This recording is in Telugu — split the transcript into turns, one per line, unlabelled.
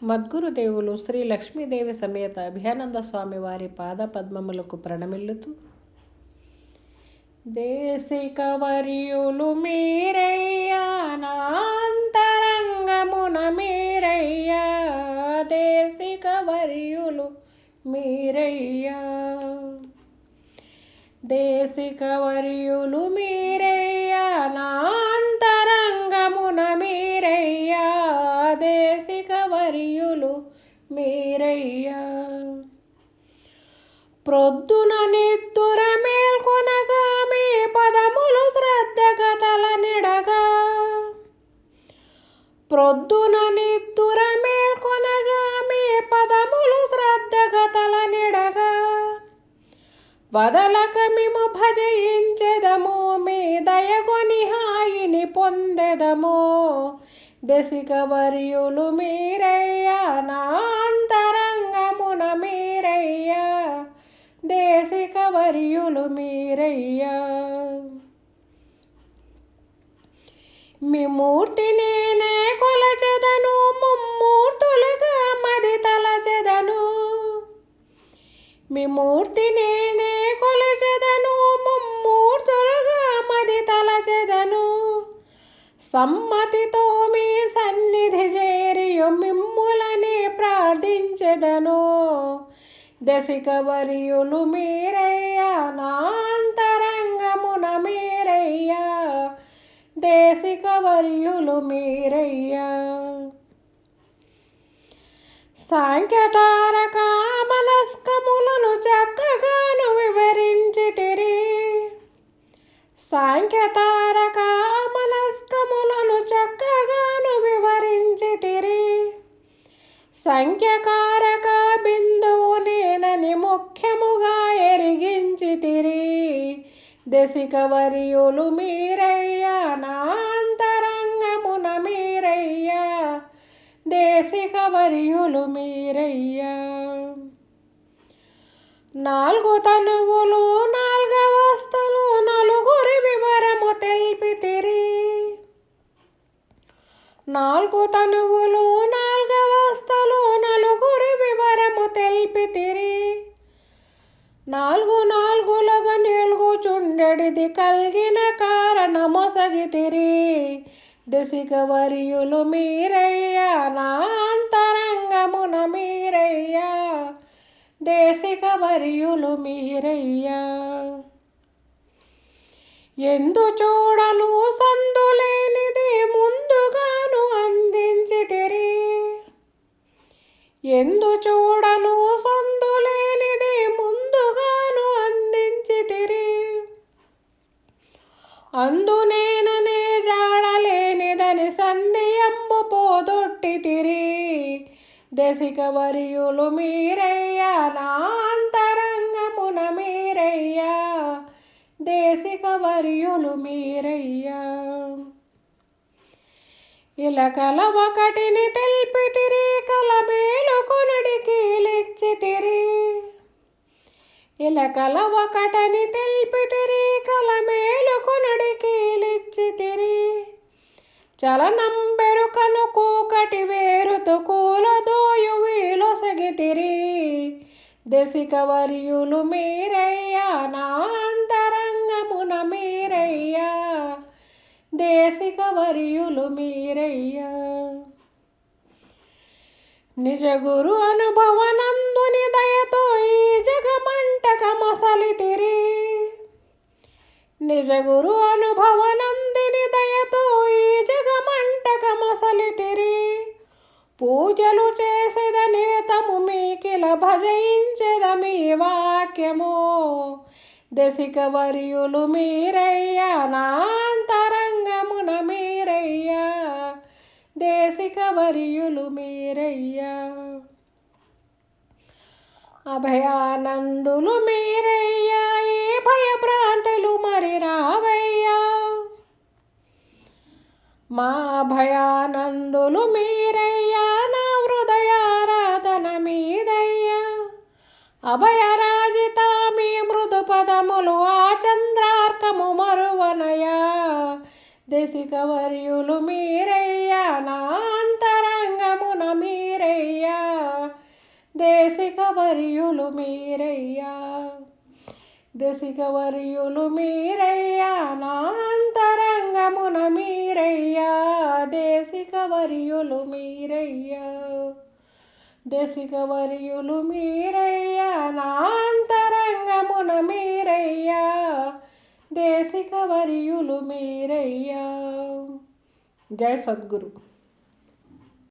మద్గురుదేవులు శ్రీ లక్ష్మీదేవి సమేత అభయానంద స్వామి వారి పాద పద్మములకు ప్రణమిల్లుతూ దేశిక వర్యులు మీరయ్యా నాంతరంగమున మీరయ్యా దేశిక వర్యులు మీరయ్యా దేశిక వరియులు మీరయ్యా వర్యులు మీరయ్యా. ప్రొద్దున నిత్తుర మేల్కొనగా మీ పదములు శ్రద్ధగా తలనిడగా ప్రొద్దున నిత్తుర మేల్కొనగా మీ పదములు శ్రద్ధగా తలనిడగా వదలక మేము భజయించెదము మీ దయగొని హాయిని పొందెదము. దశిక వర్యులు మీరయ్యా నాంతరంగమున మీరయ్యా. దేశిక వర్యులు మీరయ్యా. మీ మూర్తి నేనే కొలచెదను ముమ్మూర్తులుగా మది తలచెదను. మీ మూర్తి నే సమ్మతితో మీ సన్నిధి చేరియు మిమ్ములని ప్రార్థించెదను. దశిక వర్యులు మీరయ్యా నాంతరంగమున మీరయ్యా. దేశిక వర్యులు మీరయ్యా. సాంఖ్యతారక మనస్కములను చక్కగాను వివరించితిరి సాంఖ్యతారక సంఖ్యకారక బిందువు నేనని ముఖ్యముగా ఎరిగించితిరి దశిక వర్యులు మీరయ్యా నాంతరంగమున మీరయ్యా. దేశిక వర్యులు మీరయ్యా. నాలుగు తనువులు నాలుగవస్థలు నలుగురి వివరము తెలిపితిరి నాలుగు తనువులు నాలుగు నాలుగులుగా నిలుగుచుండెడిది కలిగిన కారణమొసగితిరి. దశిక వర్యులు మీరయ్యా నా అంతరంగమున మీరయ్యా. దేశిక వర్యులు మీరయ్యా. ఎందు చూడను సందులేనిది ముందుగాను అందించితిరి. ఎందు చూడ అందునేననే జాడలేనిదని సంధియంబు పోదొట్టితిరి దశిక వరియులు మీరయ్యా నాంతరంగమున మీరయ్యా. దేశిక వర్యులు మీరయ్యా. ఇలకల ఒకటిని తెల్పితిరి కల మేలుకొనుడికి లిచ్చితిరి ఇలకల ఒకటని తెల్పితిరి కల మే చలనం బెరుకను కూకటి వేరుతు కూలదోయు వీలొసగితిరి దశిక వర్యులు మీరయ్యా నాంతరంగమున మీరయ్యా. దేశిక వర్యులు మీరయ్యా. నిజ గురు అనుభవనందుని దయతో ఈ జగమంటక మసలితిరి నిజ గురు అనుభవనందు జగమంటక పూజలు చేసేద నిరతము మీకిల భజయించెద మీ వాక్యము. దశిక వర్యులు మీరయ్యా నాంతరంగమున మీరయ్యా. దేశిక వర్యులు మీరయ్యా. అభయానందులు మీరయ్యా ఏ భయభ్రాంతులు మరిరా మా భయానందులు మీరయ్యా నా హృదయారాధన మీదయ్యా. అభయరాజిత మీ మృదు పదములు ఆ చంద్రార్కము మరువనయా. దశిక వర్యులు మీరయ్యా నా అంతరంగమున మీరయ్యా. దేశిక వర్యులు మీరయ్యా. దశిక వర్యులు మీరయ్యా నా దశిక వర్యులు మీరయ్యా నా అంతరంగమున మీరయ్యా. దేశిక వర్యులు మీరయ్యా. జయ సద్గురు.